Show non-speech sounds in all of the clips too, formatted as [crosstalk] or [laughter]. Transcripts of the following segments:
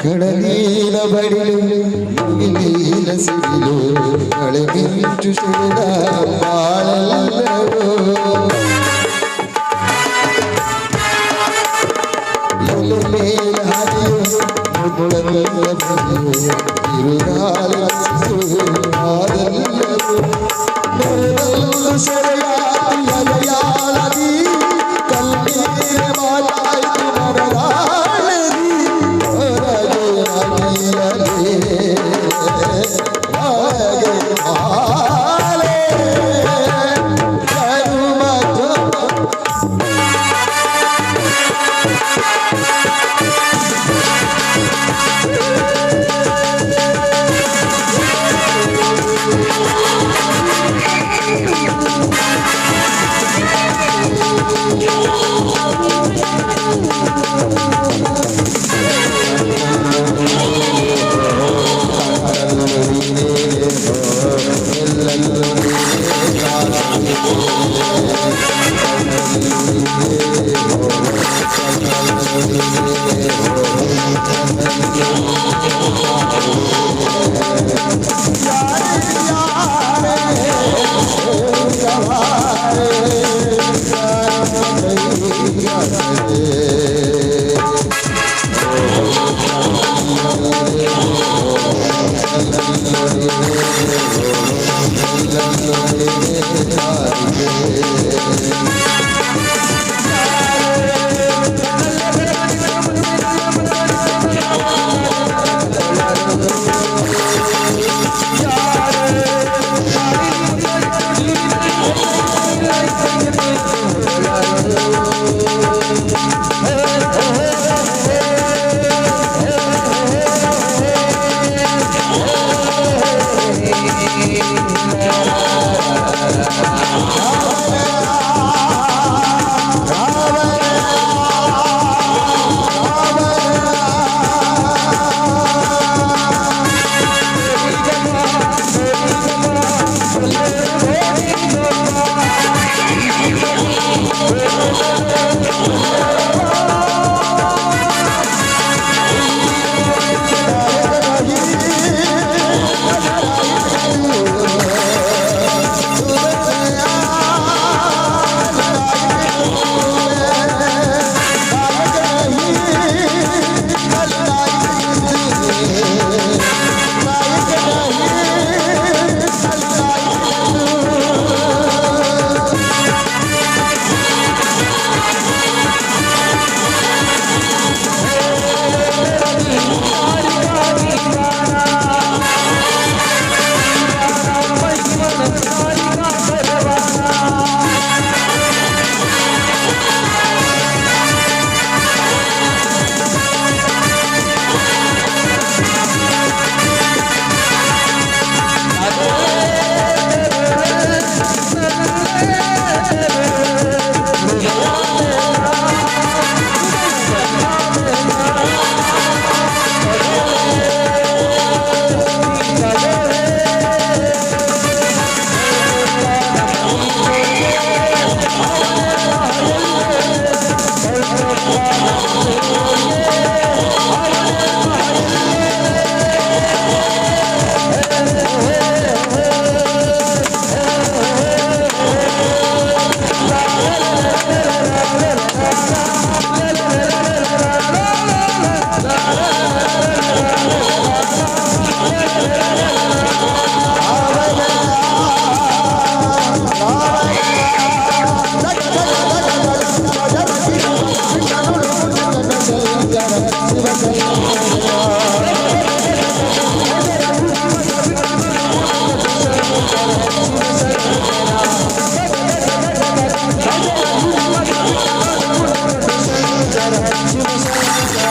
കടനീലപടിലും നീലസിലോ കളിമിഞ്ചു പാളല്ലോ ശരയാ കല്ലീരമാതായി മറതാ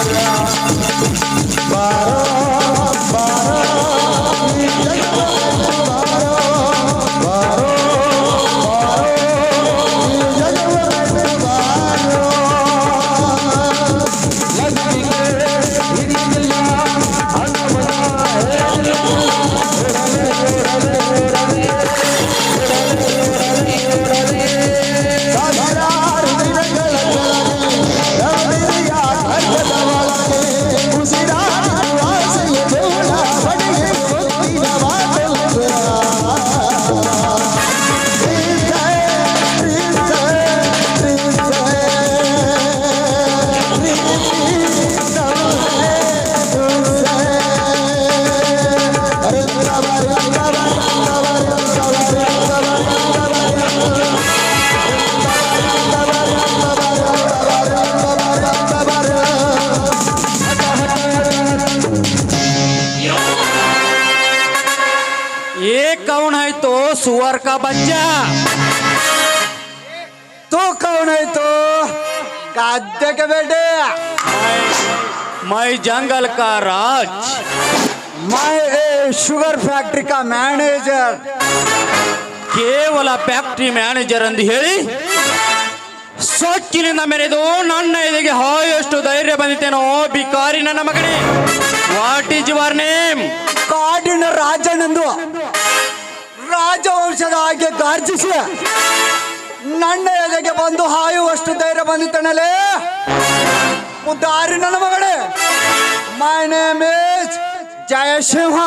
palabra. मैं जंगल का राज मैं ए शुगर फैक्ट्री का मैनेजर ಕೇವಲ ಫ್ಯಾಕ್ಟ್ರಿ ಮ್ಯಾನೇಜರ್ ಎಂದು ಹೇಳಿ ಸೊಕ್ಕಿನಿಂದ ಮೆರೆದು ನನ್ನ ಎದೆಗೆ ಹಾಯಷ್ಟು ಧೈರ್ಯ ಬಂದಿತ್ತೇನೋ ಬಿಕಾರಿ ನನ್ನ ಮಗನೇ ವಾಟ್ ಈಸ್ ಯುವರ್ ನೇಮ್ ಕಾಡಿನ ರಾಜನೆಂದು ರಾಜವಂಶದ ಹಾಗೆ ಗಾರ್ಜಿಸಿ ನನ್ನ ಎದೆಗೆ ಬಂದು ಹಾಯುವಷ್ಟು ಧೈರ್ಯ ಬಂದಿತ್ತನಲೇ ಉದ್ದಾರಿ ನನ್ನ ಮಗನೇ ಮೈ ನೇಮ್ ಇಸ್ ಜಯಸಿಂಹ.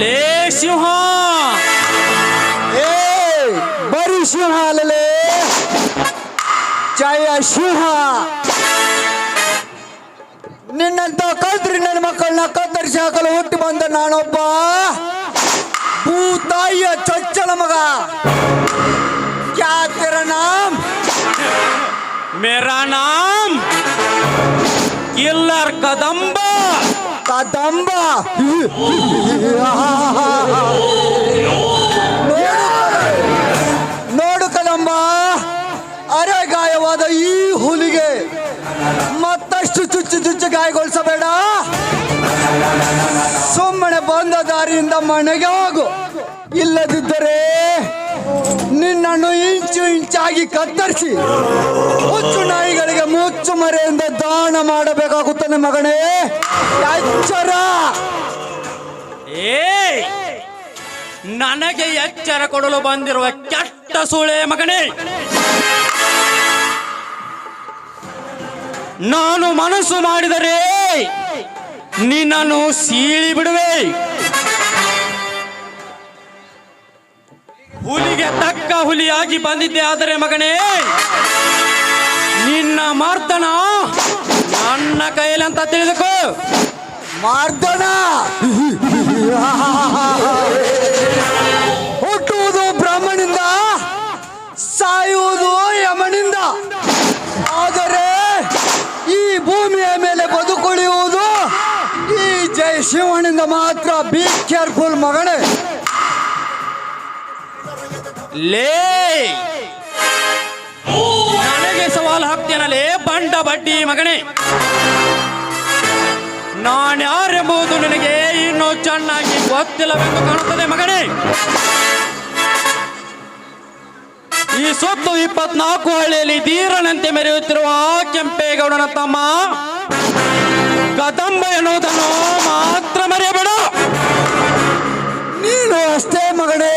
ಲೇ ಸಿಂಹ. ಏ ಬರೀ ಸಿಂಹ ಅಲ್ಲಲೇ. ಜಯ ಸಿಂಹ ನಿನ್ನಂತ ಕಲ್ತ್ರಿ ನನ್ನ ಮಕ್ಕಳನ್ನ ಕತ್ತರಿಸಿ ಹಾಕಲು ಹುಟ್ಟಿ ಬಂದ ನಾನೊಬ್ಬ ಭೂತಾಯಿಯ ಚೊಚ್ಚಲ ಮಗ. ಕ್ಯಾ ತೆರ ನಾಮ್? मेरा नाम किल्लर कदम्ब ಕದಂಬ ನೋಡು ಕದಂಬ ಅರೆಗಾಯವಾದ ಈ ಹುಲಿಗೆ ಮತ್ತಷ್ಟು ಚುಚ್ಚು ಚುಚ್ಚು ಗಾಯಗೊಳಿಸಬೇಡ ಸುಮ್ಮನೆ ಬಂದ ದಾರಿಯಿಂದ ಮನೆಗೆ ಹೋಗು ಇಲ್ಲದಿದ್ದರೆ ನಿನ್ನನ್ನು ಇಂಚು ಇಂಚಾಗಿ ಕತ್ತರಿಸಿ ಹುಚ್ಚು ನಾಯಿಗಳಿಗೆ ಮುಚ್ಚು ಮರೆಯಿಂದ ದಾನ ಮಾಡಬೇಕಾಗುತ್ತಾನೆ ಮಗನೇ. ಎಚ್ಚರ. ಏ ನನಗೆ ಎಚ್ಚರ ಕೊಡಲು ಬಂದಿರುವ ಕೆಟ್ಟ ಸುಳೆ ಮಗನೇ. ನಾನು ಮನಸ್ಸು ಮಾಡಿದರೆ ನಿನ್ನನ್ನು ಸೀಳಿ ಬಿಡುವೆ. ಹುಲಿಗೆ ತಕ್ಕ ಹುಲಿಯಾಗಿ ಬಂದಿದ್ದೆ ಆದರೆ ಮಗನೇ, ನಿನ್ನ ಮಾರ್ತನ ನನ್ನ ಅಂತ ತಿಳಿದುಕೋ. ಮಾರ್ತನ. ಹುಟ್ಟುವುದು ಬ್ರಾಹ್ಮಣಿಂದ ಸಾಯುವುದು ಯಮನಿಂದ. ಆದರೆ ಈ ಭೂಮಿಯ ಮೇಲೆ ಬದುಕುಳಿಯುವುದು ಈ ಜಯ ಶಿವನಿಂದ ಮಾತ್ರ. ಬಿ ಕೇರ್ಫುಲ್ ಮಗನೇ. ಲೇ! ನನಗೆ ಸವಾಲು ಹಾಕ್ತೇನಲ್ಲೇ ಬಂಡ ಬಡ್ಡಿ ಮಗನೇ. ನಾನ್ಯಾರೆಂಬುದು ನಿನಗೆ ಇನ್ನೂ ಚೆನ್ನಾಗಿ ಗೊತ್ತಿಲ್ಲವೆಂದು ಕಾಣುತ್ತದೆ ಮಗನೇ. ಈ ಸೊತ್ತು ಇಪ್ಪತ್ನಾಲ್ಕು ಹಳ್ಳಿಯಲ್ಲಿ ಧೀರನಂತೆ ಮೆರೆಯುತ್ತಿರುವ ಕೆಂಪೇಗೌಡನ ತಮ್ಮ, ಕದಂಬ ಎನ್ನುವುದನ್ನು ಮಾತ್ರ ಮರೆಯಬೇಡ. ನೀನು ಅಷ್ಟೇ ಮಗನೇ.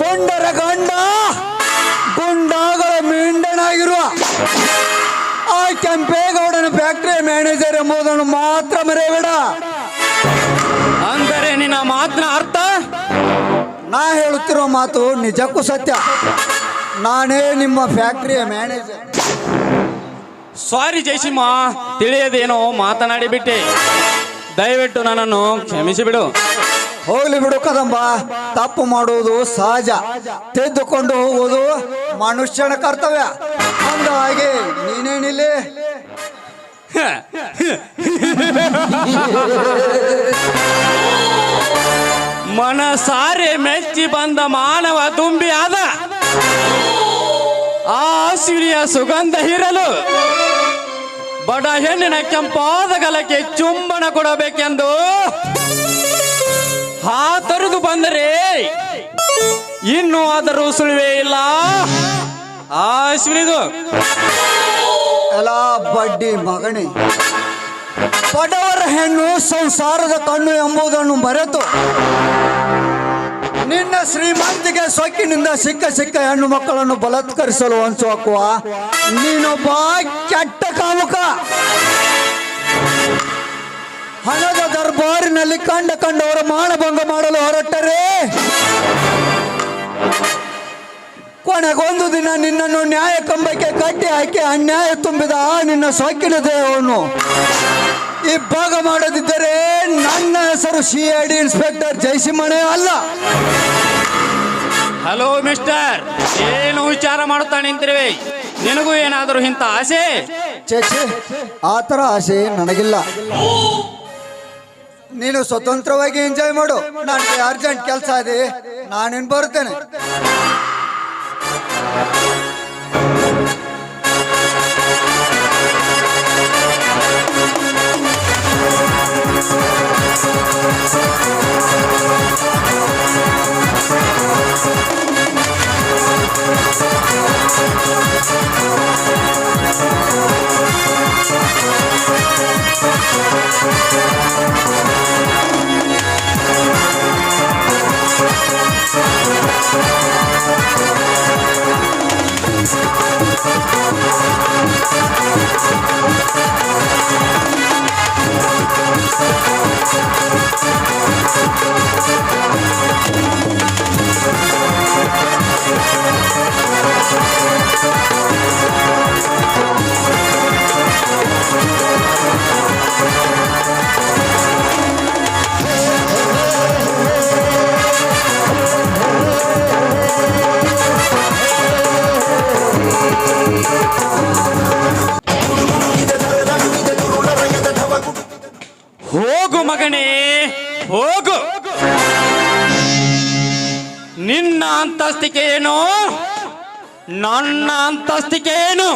ಪೊಂಡರ ಗಂಡ ಗುಂಡಾಗಳ ಮಿಂಡನಾಗಿರುವ ಆ ಕೆಂಪೇಗೌಡನ ಫ್ಯಾಕ್ಟರಿ ಮ್ಯಾನೇಜರ್ ಎಂಬುದನ್ನು ಮಾತ್ರ ಮರೆಯಬೇಡ. ಅಂದರೆ ನಿನ್ನ ಮಾತಿನ ಅರ್ಥ? ನಾ ಹೇಳುತ್ತಿರುವ ಮಾತು ನಿಜಕ್ಕೂ ಸತ್ಯ. ನಾನೇ ನಿಮ್ಮ ಫ್ಯಾಕ್ಟರಿಯ ಮ್ಯಾನೇಜರ್ ಸಾರಿ ಜಯಸಿಂಹ ತಿಳಿಯದೇನೋ ಮಾತನಾಡಿಬಿಟ್ಟೆ. ದಯವಿಟ್ಟು ನನ್ನನ್ನು ಕ್ಷಮಿಸಿ ಬಿಡು ಹೋಗ್ಲಿ ಬಿಡು ಕದಂಬ. ತಪ್ಪು ಮಾಡುವುದು ಸಹಜ. ತೆಗೆದುಕೊಂಡು ಹೋಗುವುದು ಮನುಷ್ಯನ ಕರ್ತವ್ಯ. ಅಂದ ಹಾಗೆ ನೀನೇನಿಲ್ಲಿ ಮನಸಾರೆ ಮೆಚ್ಚಿ ಬಂದ ಮಾನವ ತುಂಬಿ ಆದ. ಆ ಸಿರಿಯ ಸುಗಂಧ ಹೀರಲು ಬಡ ಹೆಣ್ಣಿನ ಕೆಂಪಾದ ಗಲಕ್ಕೆ ಚುಂಬನ ಕೊಡಬೇಕೆಂದು ಹಾ, ತರುದು ಬಂದರೆ. ಇನ್ನು ಆದರೂ ಸುಳಿವೇ ಇಲ್ಲ. ಆ ಎಲ್ಲ ಬಡ್ಡಿ ಮಗಣಿ ಪಡವರ ಹೆಣ್ಣು ಸಂಸಾರದ ಕಣ್ಣು ಎಂಬುದನ್ನು ಮರೆತು. ನಿನ್ನ ಶ್ರೀಮಂತಿಗೆ ಸೊಕ್ಕಿನಿಂದ ಸಿಕ್ಕ ಸಿಕ್ಕ ಹೆಣ್ಣು ಮಕ್ಕಳನ್ನು ಬಲತ್ಕರಿಸಲು ಹಾಕುವ ನೀನೊಬ್ಬ ಕೆಟ್ಟ ಕಾಮುಕ. ಹಣದ ದರ್ಬಾರಿನಲ್ಲಿ ಕಂಡ ಕಂಡವರ ಮಾನಭಂಗ ಮಾಡಲು ಹೊರಟರೆ. ಕೊನೆಗೊಂದು ದಿನ ನಿನ್ನನ್ನು ನ್ಯಾಯ ಕಂಬಕ್ಕೆ ಕಟ್ಟಿ ಹಾಕಿ ಅನ್ಯಾಯ ತುಂಬಿದ ಆ ನಿನ್ನ ಸೊಕ್ಕಿನ ದೇಹವನ್ನು ಇಬ್ಬಾಗ ಮಾಡದಿದ್ದರೆ ನನ್ನ ಹೆಸರು ಸಿ ಐ ಡಿ ಇನ್ಸ್ಪೆಕ್ಟರ್ ಜಯಸಿಂಹನೇ ಅಲ್ಲ. ಹಲೋ ಮಿಸ್ಟರ್ ಏನು ವಿಚಾರ ಮಾಡುತ್ತಾ ನಿಂತಿರುವೆ? ನಿನಗೂ ಏನಾದರೂ ಇಂಥ ಆಸೆ? ಚೇ ಛೇ, ಆ ಥರ ಆಸೆ ನನಗಿಲ್ಲ. ನೀನು ಸ್ವತಂತ್ರವಾಗಿ ಎಂಜಾಯ್ ಮಾಡು. ನನಗೆ ಅರ್ಜೆಂಟ್ ಕೆಲಸ ಇದೆ. ನಾನೇನು ಬರ್ತೇನೆ. ಹೋಗು ಮಗನೇ, ಹೋಗು. ನಿನ್ನ ಅಂತಸ್ತಿಕೆ ಏನು? ನನ್ನ ಅಂತಸ್ತಿಕೆ ಏನು?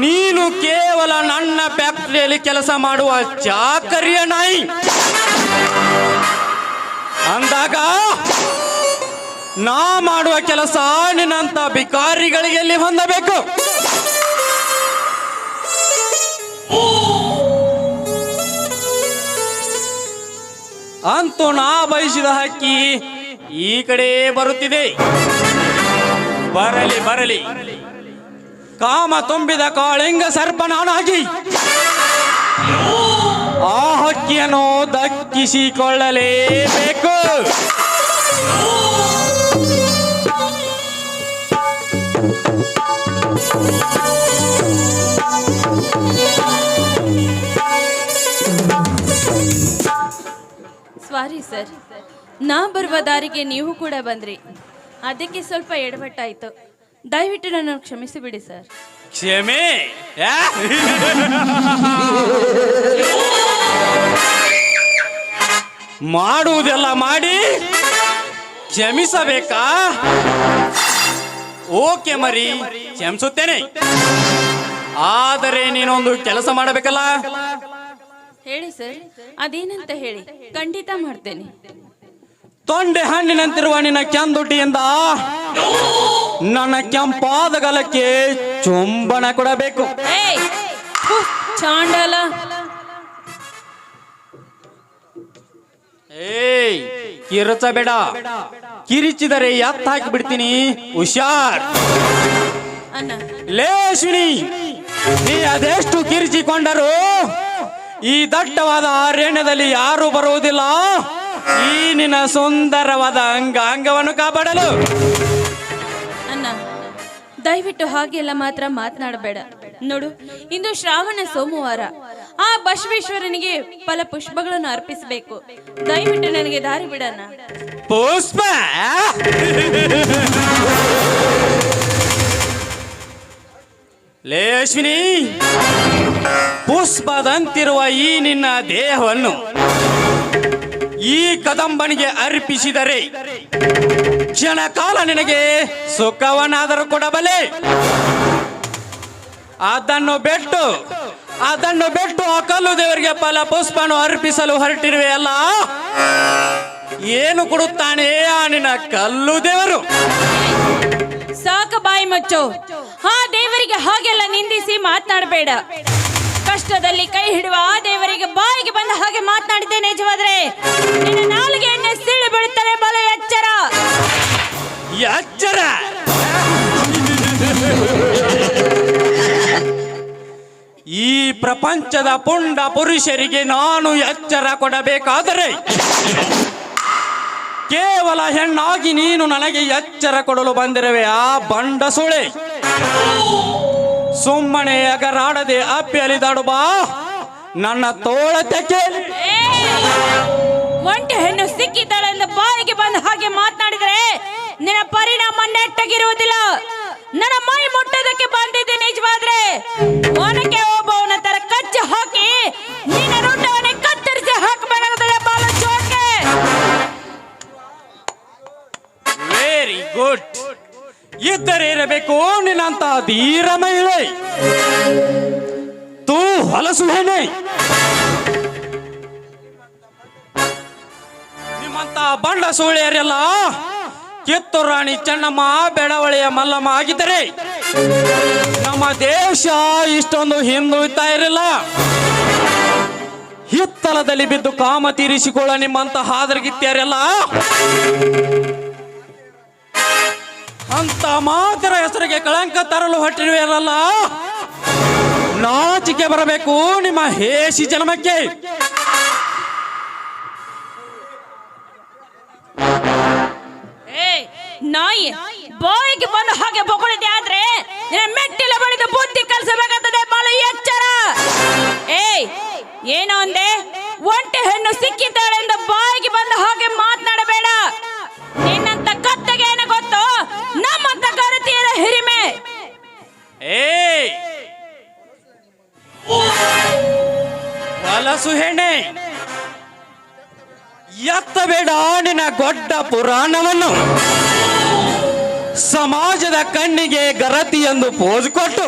ನೀನು ಕೇವಲ ನನ್ನ ಫ್ಯಾಕ್ಟರಿಯಲ್ಲಿ ಕೆಲಸ ಮಾಡುವ ಚಾಕರ್ಯ ನಾಯಿ. ಅಂದಾಗ ನಾ ಮಾಡುವ ಕೆಲಸ ನಿನ್ನಂತ ಬಿಕಾರಿಗಳಿಗೆ ಎಲ್ಲಿ ಹೊಂದಬೇಕು? ಅಂತೂ ನಾ ಬಯಸಿದ ಹಕ್ಕಿ ಈ ಕಡೆ ಬರುತ್ತಿದೆ. ಬರಲಿ ಬರಲಿ. ಕಾಮ ತುಂಬಿದ ಕಾಳಿಂಗ ಸರ್ಪ ನಾನಾಗಿ. ಆ ಹಕ್ಕಿಯನ್ನು ದಕ್ಕಿಸಿಕೊಳ್ಳಲೇಬೇಕು. ಸಾರಿ ಸರ್, ನಾ ಬರುವ ದಾರಿಗೆ ನೀವು ಕೂಡ ಬಂದ್ರಿ. ಅದಕ್ಕೆ ಸ್ವಲ್ಪ ಎಡವಟ್ಟಾಯ್ತು. ದಯವಿಟ್ಟು ನನ್ನ ಕ್ಷಮಿಸಿ ಬಿಡಿ ಸರ್. ಕ್ಷಮೆ? ಮಾಡುವುದೆಲ್ಲ ಮಾಡಿ ಕ್ಷಮಿಸಬೇಕಾ? ಓಕೆ ಮರಿ ಕ್ಷಮಿಸುತ್ತೇನೆ. ಆದರೆ ನೀನೊಂದು ಕೆಲಸ ಮಾಡಬೇಕಲ್ಲ? ಹೇಳಿ ಸರ್ ಅದೇನಂತ ಹೇಳಿ ಖಂಡಿತ ಮಾಡ್ತೇನೆ. ತೊಂಡೆ ಹಣ್ಣಿನಂತಿರುವ ನಿನ್ನ ಕೆಂದುಟಿಯಿಂದ ನನ್ನ ಕೆಂಪಾದ ಗಲಕ್ಕೆ ಚುಂಬನ ಕೊಡಬೇಕು. ಚಾಂಡಾಲ. ಏಯ್ ಕಿರಚಬೇಡ ಕಿರಿಚಿದರೆ ಎತ್ತ ಹಾಕಿ ಬಿಡ್ತೀನಿ ಹುಷಾರ್ ಲೇ ಲೇಶ್ವಿನಿ ನೀ ಅದೆಷ್ಟು ಕಿರಿಚಿಕೊಂಡರು? ಈ ದಟ್ಟವಾದ ಅರಣ್ಯದಲ್ಲಿ ಯಾರು ಬರುವುದಿಲ್ಲ. ಈ ನಿನ್ನ ಸುಂದರವಾದ ಅಂಗಾಂಗವನ್ನು ಕಾಪಾಡಲು. ಅನ್ನ ದಯವಿಟ್ಟು ಹಾಗೆಲ್ಲ ಮಾತ್ರ ಮಾತನಾಡಬೇಡ. ನೋಡು, ಇಂದು ಶ್ರಾವಣ ಸೋಮವಾರ. ಆ ಬಸವೇಶ್ವರನಿಗೆ ಫಲ ಪುಷ್ಪಗಳನ್ನು ಅರ್ಪಿಸಬೇಕು. ದಯವಿಟ್ಟು ನನಗೆ ದಾರಿ ಬಿಡೋಣ. ಪುಷ್ಪ! ಲೇಶ್ವಿನಿ ಪುಷ್ಪದಂತಿರುವ ಈ ನಿನ್ನ ದೇಹವನ್ನು ಈ ಕದಂಬನಿಗೆ ಅರ್ಪಿಸಿದರೆ ಕ್ಷಣ ಕಾಲ ನಿನಗೆ ಸುಖವನ್ನಾದರೂ ಕೊಡಬಲೆ ಅದನ್ನು ಬಿಟ್ಟು ಅದನ್ನು ಬಿಟ್ಟು ಆ ಕಲ್ಲು ದೇವರಿಗೆ ಫಲ ಪುಷ್ಪನು ಅರ್ಪಿಸಲು ಹೊರಟಿರುವೆ ಅಲ್ಲ? ಏನು ಕೊಡುತ್ತಾನೆ ಆ ನಿನ್ನ ಕಲ್ಲು ದೇವರು? ಸಾಕು ಬಾಯಿ ಮಚ್ಚು. ಆ ದೇವರಿಗೆ ಹಾಗೆಲ್ಲ ನಿಂದಿಸಿ ಮಾತನಾಡಬೇಡ. ಕಷ್ಟದಲ್ಲಿ ಕೈ ಹಿಡುವ ಆ ದೇವರಿಗೆ ಬಾಯಿಗೆ ಬಂದ ಹಾಗೆ ಮಾತನಾಡಿದ್ದೆ ನಿಜವಾದ್ರೆ ನಿನ್ನ ಎಣ್ಣೆ ಸಿಳ್ಳು ಬೀಳುತ್ತಾನೆ ಬಲ ಎಚ್ಚರ. ಎಚ್ಚರ? ಈ ಪ್ರಪಂಚದ ಪುಂಡ ಪುರುಷರಿಗೆ ನಾನು ಎಚ್ಚರ ಕೊಡಬೇಕಾದರೆ ಕೇವಲ ಹೆಣ್ಣಾಗಿ ನೀನು ನನಗೆ ಎಚ್ಚರ ಕೊಡಲು ಬಂದಿರುವೆ, ಆ ಬಂಡ ಸುಳೆ. ಸುಮ್ಮನೆ ಅಗರಾಡದೆ ಅಪ್ಪಿ ಬಾ. ನನ್ನ ತೋಳ ತೆಕ್ಕೆ ಒಂಟೆ ಹೆಣ್ಣು ಎಂದು ಬಾಯಿಗೆ ಬಂದ ಹಾಗೆ ಮಾತನಾಡಿದರೆ ನಿನ್ನ ಪರಿಣಾಮ ನೆಟ್ಟಗಿರುವುದಿಲ್ಲ. ನನ್ನ ಮೈ ಮುಟ್ಟೋದಕ್ಕೆ ಬಂದಿದ್ದೆ ನಿಜವಾದ್ರೆ. ಇದ್ದರೆ ಇರಬೇಕು ನಿನ್ನಂತ ಧೀರ ಮಹಿಳೆ. ತೂ ಹೊಲಸು ಹೆಣ್ಣೆ. ನಿಮ್ಮಂತ ಬಂಡ ಸೋಳಿಯರೆಲ್ಲ ಕಿತ್ತೂರು ರಾಣಿ ಚೆನ್ನಮ್ಮ, ಬೆಳವಳಿಯ ಮಲ್ಲಮ್ಮ ಆಗಿದ್ದರೆ ನಮ್ಮ ದೇಶ ಇಷ್ಟೊಂದು ಹಿಂದುಯ್ತಾ ಇರಲಿಲ್ಲ ಹಿತ್ತಲದಲ್ಲಿ ಬಿದ್ದು ಕಾಮ ತೀರಿಸಿಕೊಳ್ಳ ನಿಮ್ಮಂತ ಹಾದರಗಿತ್ಯಾರೆಲ್ಲ ಅಂತ ಮಾತರ ಹೆಸರಿಗೆ ಕಳಂಕ ತರಲು ಹೊಟ್ಟಿರುವಲ್ಲ ನಾಚಿಕೆ ಬರಬೇಕು ನಿಮ್ಮ ಹೇಸಿ ಜನ್ಮಕ್ಕೆ. ನಾಯಿ, ಬಾಯಿಗೆ ಬಂದು ಹಾಗೆ ಬೊಗಳಿದೆ ಆದ್ರೆ ಮೆಟ್ಟಿಲ ಬಳಿದು ಬುದ್ಧಿ ಕಲಿಸಬೇಕಾಗ್ತದೆ ಬಹಳ ಎಚ್ಚರ. ಏಯ್, ಏನೋ ಅಂದೆ? ಒಂಟೆ ಹೆಣ್ಣು ಸಿಕ್ಕಿದ್ದಾಳೆ ಬಾಯಿಗೆ ಬಂದು ಹಾಗೆ ಮಾತನಾಡಬೇಡ. ನಿನ್ನಂತ ಕತ್ತಗೆ ನಮ್ಮಂತ ಹಿರಿಮೆ. ಏ ಹೊಲಸು ಹೆಣ್ಣೆ, ಎತ್ತಬೇಡ ನಿನ್ನ ಗೊಡ್ಡ ಪುರಾಣವನ್ನು. ಸಮಾಜದ ಕಣ್ಣಿಗೆ ಗರತಿ ಎಂದು ಪೋಜು ಕೊಟ್ಟು,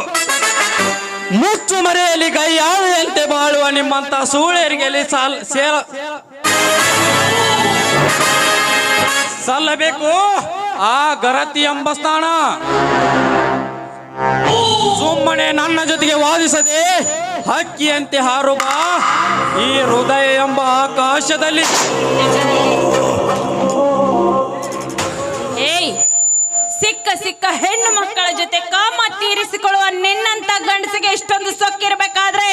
ಮುಚ್ಚು ಮರೆಯಲ್ಲಿ ಕೈಯಾಳೆಯಂತೆ ಬಾಳುವ ನಿಮ್ಮಂತ ಸೂಳೆಯರಿಗೆ ಸಲ್ಲಬೇಕು. ಆ ಗರತಿ ಎಂಬ ಸ್ಥಾನ. ಸುಮ್ಮನೆ ನನ್ನ ಜೊತೆಗೆ ವಾದಿಸದೆ ಹಕ್ಕಿಯಂತೆ ಹಾರುವ ಈ ಹೃದಯ ಎಂಬ ಆಕಾಶದಲ್ಲಿ. ಏಯ್, ಸಿಕ್ಕ ಸಿಕ್ಕ ಹೆಣ್ಣು ಮಕ್ಕಳ ಜೊತೆ ಕಾಮ ತೀರಿಸಿಕೊಳ್ಳುವ ನಿನ್ನಂತ ಗಂಡಸಿಗೆ ಇಷ್ಟೊಂದು ಸೊಕ್ಕಿರ್ಬೇಕಾದ್ರೆ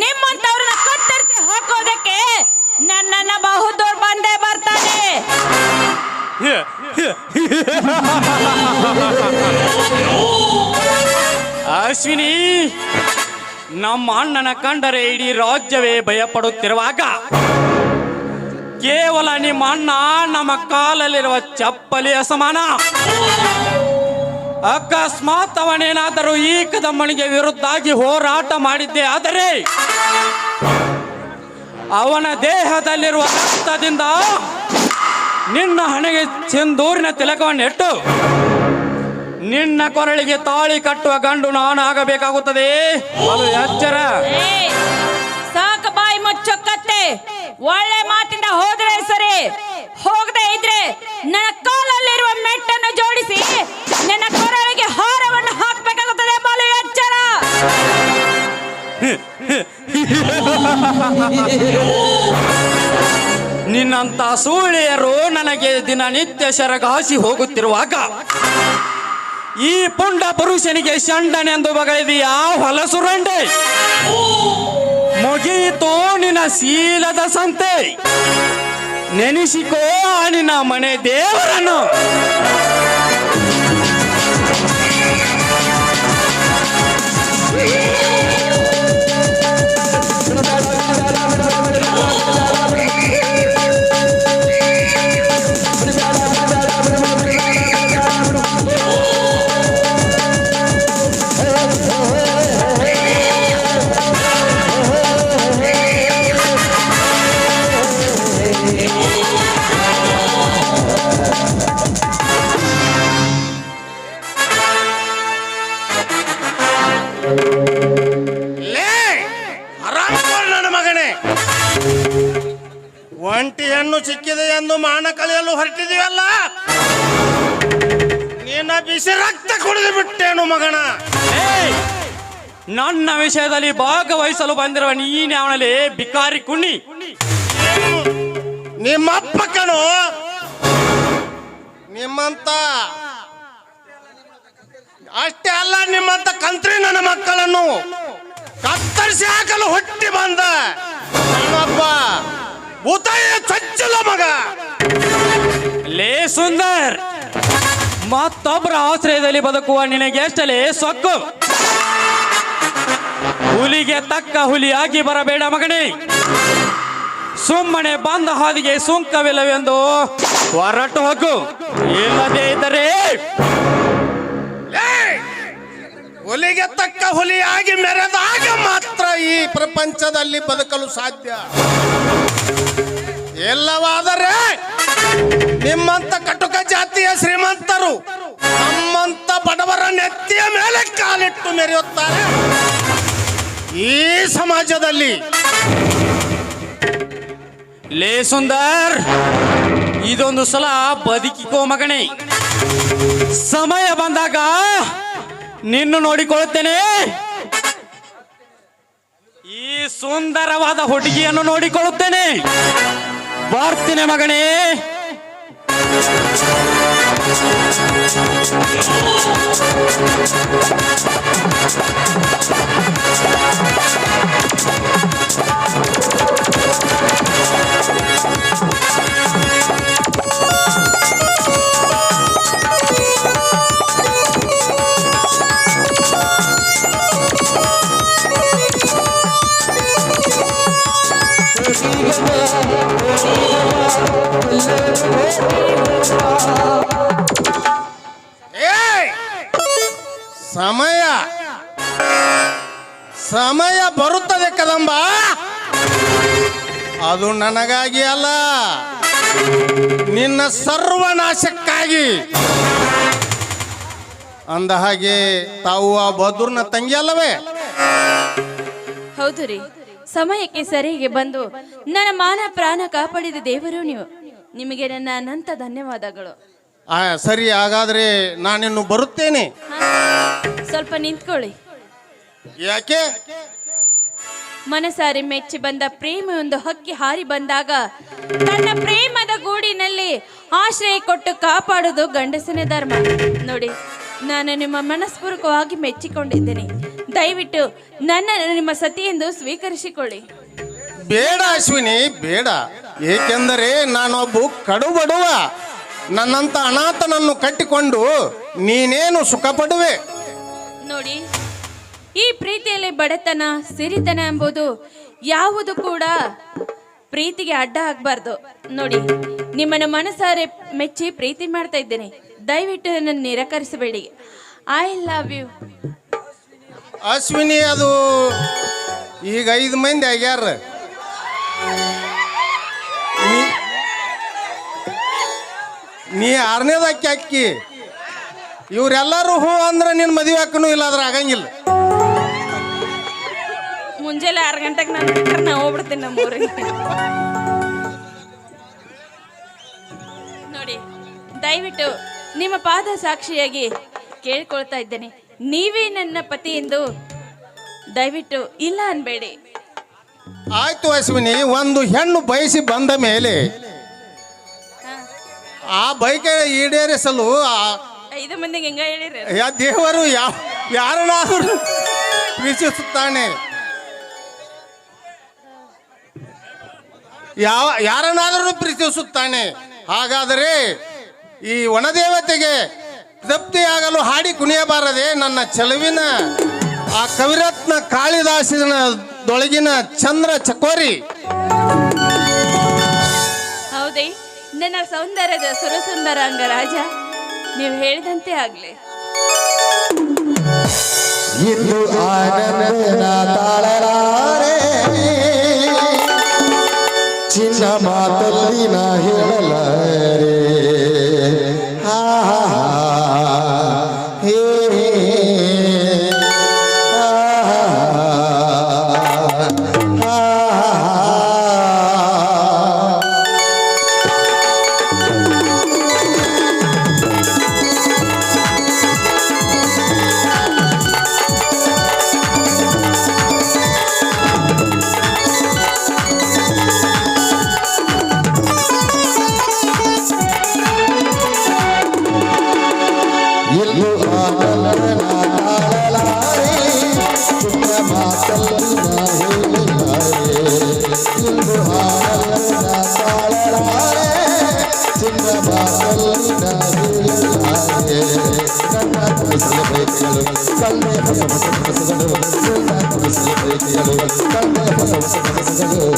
ನಿಮ್ಮಂತವ್ರನ್ನ ಕತ್ತರಿಸಿ ಹಾಕೋದಕ್ಕೆ ನನ್ನನ್ನ ಬಹುದೂರ್ ಬಂದೇ ಬರ್ತಾನೆ [laughs] ಅಶ್ವಿನಿ, ನಮ್ಮ ಅಣ್ಣನ ಕಂಡರೆ ಇಡೀ ರಾಜ್ಯವೇ ಭಯಪಡುತ್ತಿರುವಾಗ ಕೇವಲ ನಿಮ್ಮ ಅಣ್ಣ ನಮ್ಮ ಕಾಲಲ್ಲಿರುವ ಚಪ್ಪಲಿ ಅಸಮಾನ. ಅಕಸ್ಮಾತ್ ಅವನೇನಾದರೂ ಈ ಕದಮ್ಮನಿಗೆ ವಿರುದ್ಧಾಗಿ ಹೋರಾಟ ಮಾಡಿದ್ದೆ ಆದರೆ ಅವನ ದೇಹದಲ್ಲಿರುವ ರಕ್ತದಿಂದ ನಿನ್ನ ಹಣೆಗೆ ಸಿಂಧೂರಿನ ತಿಲಕವನ್ನು ಇಟ್ಟು ನಿನ್ನ ಕೊರಳಿಗೆ ತಾಳಿ ಕಟ್ಟುವ ಗಂಡು ನಾನು ಆಗಬೇಕಾಗುತ್ತದೆ ಅದು ಎಚ್ಚರ. ಸಾಕ ಬಾಯಿ ಒಳ್ಳೆ ಮಾತಿಂದ ಹೋದ್ರೆ ಸರಿ. ಹೋಗದೆ ಇದ್ರೆ ನನ್ನ ಕಾಲಲ್ಲಿರುವ ಮೆಟ್ಟನ್ನು ಜೋಡಿಸಿ ನನ್ನ ಕೊರಳಿಗೆ ಹಾರವನ್ನು ಹಾಕಬೇಕಾಗುತ್ತದೆ ಬಾಲು ಎಚ್ಚರ. [laughs] ನಿನ್ನಂತ ಸೂಳೆಯರು ನನಗೆ ದಿನನಿತ್ಯ ಶರಗಾಸಿ ಹೋಗುತ್ತಿರುವಾಗ, ಈ ಪುಂಡ ಪುರುಷನಿಗೆ ಯಾವ ಬಗಳಿದೆಯಾ ಹೊಲಸುರಂಡೆ ಮುಗಿಯಿತು ನಿನ್ನ ಶೀಲದ ಸಂತೆ. ನೆನೆಸಿಕೋ ನಿನ್ನ ಮನೆ ದೇವರನ್ನು. ವಿಷಯದಲ್ಲಿ ಭಾಗವಹಿಸಲು ಬಂದಿರುವ ನೀನೆ ಅವನಲ್ಲಿ ಬಿಕಾರಿ ಕುಣ್ಣಿ ನಿಮ್ಮಪ್ಪ ಕಣು. ನಿಮ್ಮಂತ. ಅಷ್ಟೇ ಅಲ್ಲ ನಿಮ್ಮಂತ ಕಂತ್ರಿ ನನ್ನ ಮಕ್ಕಳನ್ನು ಕತ್ತರಿಸಿ ಹಾಕಲು ಹುಟ್ಟಿ ಬಂದ ನಿಮ್ಮಪ್ಪ. ಉದಯ ಚಚ್ಚಲ ಮಗ. ಲೇ ಸುಂದರ್ ಮತ್ತೊಬ್ಬರ ಆಶ್ರಯದಲ್ಲಿ ಬದುಕುವ ನಿನಗೆ ಎಷ್ಟಲೇ ಸೊಕ್ಕು. ಹುಲಿಗೆ ತಕ್ಕ ಹುಲಿಯಾಗಿ ಬರಬೇಡ ಮಗನೇ. ಸುಮ್ಮನೆ ಬಂದ ಹಾದಿಗೆ ಸುಂಕವಿಲ್ಲವೆಂದು ಹೊರಟು ಹೋಗು. ಇಲ್ಲದೇ ಇದ್ದರೆ ಹುಲಿಗೆ ತಕ್ಕ ಹುಲಿಯಾಗಿ ಮೆರೆದಾಗ ಮಾತ್ರ ಈ ಪ್ರಪಂಚದಲ್ಲಿ ಬದುಕಲು ಸಾಧ್ಯ. ಎಲ್ಲವಾದರೆ ನಿಮ್ಮಂತ ಕಟುಕ ಜಾತಿಯ ಶ್ರೀಮಂತರು ನಮ್ಮಂತ ಬಡವರ ನೆತ್ತಿಯ ಮೇಲೆ ಕಾಲಿಟ್ಟು ಮೆರೆಯುತ್ತಾರೆ. ಈ ಸಮಾಜದಲ್ಲಿ. ಲೇ ಸುಂದರ್, ಇದೊಂದು ಸಲ ಬದುಕಿಕೋ ಮಗನೇ. ಸಮಯ ಬಂದಾಗ ನಿನ್ನು ನೋಡಿಕೊಳ್ಳುತ್ತೇನೆ. ಈ ಸುಂದರವಾದ ಹುಡುಗಿಯನ್ನು ನೋಡಿಕೊಳ್ಳುತ್ತೇನೆ. ಬರ್ತೀನಿ ಮಗನೇ. ಸಮಯ. ಸಮಯ ಬರುತ್ತದೆ ಕದಂಬ. ಅದು ನನಗಾಗಿ ಅಲ್ಲ. ನಿನ್ನ ಸರ್ವನಾಶಕ್ಕಾಗಿ. ಅಂದ ಹಾಗೆ ತಾವು ಆ ಬದುರ್ನ ತಂಗಿ ಅಲ್ಲವೇ? ಹೌದು ರೀ. ಸಮಯಕ್ಕೆ ಸರಿಗೆ ಬಂದು ನನ್ನ ಮಾನ ಪ್ರಾಣ ಕಾಪಾಡಿದ ದೇವರು ನೀವು. ನಿಮಗೆ ನನ್ನ ಅನಂತ ಧನ್ಯವಾದಗಳು. ಆ ಸರಿ ಹಾಗಾದ್ರೆ ನಾನಿನ್ನು ಬರುತ್ತೇನೆ. ಸ್ವಲ್ಪ ನಿಂತ್ಕೊಳ್ಳಿ. ಯಾಕೆ? ಮನಸಾರಿ ಮೆಚ್ಚಿ ಬಂದ ಪ್ರೇಮವೊಂದು ಹಕ್ಕಿ ಹಾರಿ ಬಂದಾಗ ತನ್ನ ಪ್ರೇಮದ ಗೂಡಿನಲ್ಲಿ ಆಶ್ರಯ ಕೊಟ್ಟು ಕಾಪಾಡೋದು ಗಂಡಸನ ಧರ್ಮ. ನೋಡಿ ನಾನು ನಿಮ್ಮ ಮನಸ್ಪೂರ್ವಕವಾಗಿ ಮೆಚ್ಚಿಕೊಂಡಿದ್ದೇನೆ. ದಯವಿಟ್ಟು ನನ್ನನ್ನು ನಿಮ್ಮ ಸತಿ ಎಂದು ಸ್ವೀಕರಿಸಿಕೊಳ್ಳಿ. ಬೇಡ ಅಶ್ವಿನಿ ಬೇಡ. ಏಕೆಂದರೆ ನಾನೊಬ್ಬ ಕಡು ಬಡುವ ನನ್ನಂತ ಅನಾಥನನ್ನು ಕಟ್ಟಿಕೊಂಡು ನೀನೇನು ಸುಖ ಪಡುವೆ ನೋಡಿ ಈ ಪ್ರೀತಿಯಲ್ಲಿ ಬಡತನ ಸಿರಿತನ ಎಂಬುದು ಯಾವುದು ಕೂಡ ಪ್ರೀತಿಗೆ ಅಡ್ಡ ಆಗ್ಬಾರ್ದು. ನೋಡಿ ನಿಮ್ಮನ್ನು ಮನಸಾರೆ ಮೆಚ್ಚಿ ಪ್ರೀತಿ ಮಾಡ್ತಾ ಇದ್ದೇನೆ. ದಯವಿಟ್ಟು ನನ್ನ ನಿರಾಕರಿಸಬೇಡಿ. ಐ ಲವ್ ಯು ಅಶ್ವಿನಿ ಅದು ಈಗ ಐದು ಮಂದಿ ಆಗ್ಯಾರ. ನೀ ಆರನೇದ ಅಕ್ಕಿ ಇವರೆಲ್ಲರೂ ಹೂ ಅಂದ್ರೆ ನಿನ್ನ ಮದುವೆ ಹಾಕನು ಇಲ್ಲಾದ್ರೆ ಆಗಂಗಿಲ್ಲ. ಮುಂಜಾನೆ ಆರು ಗಂಟೆಗೆ ನಾನು ಬಿಟ್ಟರೆ ನಾ ಹೋಗ್ಬಿಡ್ತೀನಿ ನಮ್ಮ ಊರಿಗೆ. ನೋಡಿ ದಯವಿಟ್ಟು ನಿಮ್ಮ ಪಾದ ಸಾಕ್ಷಿಯಾಗಿ ಕೇಳ್ಕೊಳ್ತಾ ಇದ್ದೇನೆ. ನೀವೇ ನನ್ನ ಪತಿ ಎಂದು ದಯವಿಟ್ಟು ಇಲ್ಲ ಅನ್ಬೇಡಿ. ಆಯ್ತು ಅಶ್ವಿನಿ ಒಂದು ಹೆಣ್ಣು ಬಯಸಿ ಬಂದ ಮೇಲೆ ಆ ಬೈಕ್ ಈಡೇರಿಸಲು ಐದು ಮಂದಿಗೆ ಹೆಂಗ ಹೇಳಿರಿ ಯಾ ದೇವರು ಯಾವ ಯಾರನ್ನಾದರೂ ಪ್ರೀತಿಸುತ್ತಾನೆ ಯಾವ ಯಾರನ್ನಾದರೂ ಪ್ರೀತಿಸುತ್ತಾನೆ. ಹಾಗಾದರೆ ಈ ಒಣದೇವತೆಗೆ ತೃಪ್ತಿಯಾಗಲು ಹಾಡಿ ಕುಣಿಯಬಾರದೆ ನನ್ನ ಚೆಲುವಿನ ಆ ಕವಿರತ್ನ ಕಾಳಿದಾಸನ ದೊಳಗಿನ ಚಂದ್ರ ಚಕೋರಿ. ಹೌದೇ? ನನ್ನ ಸೌಂದರ್ಯದ ಸುರಸುಂದರ ಅಂಗರಾಜ ನೀವು ಹೇಳಿದಂತೆ ಆಗ್ಲಿ. ಇಂದು ಆನಂದನ ತಾಳಲಾರೆ. ಚಿನ್ನ ಮಾತಲ್ಲಿ ನಾ ಹೇಳಲಾರೆ ನನ್ನ ಕನಸಿನ ಬೈಕೆಗಳು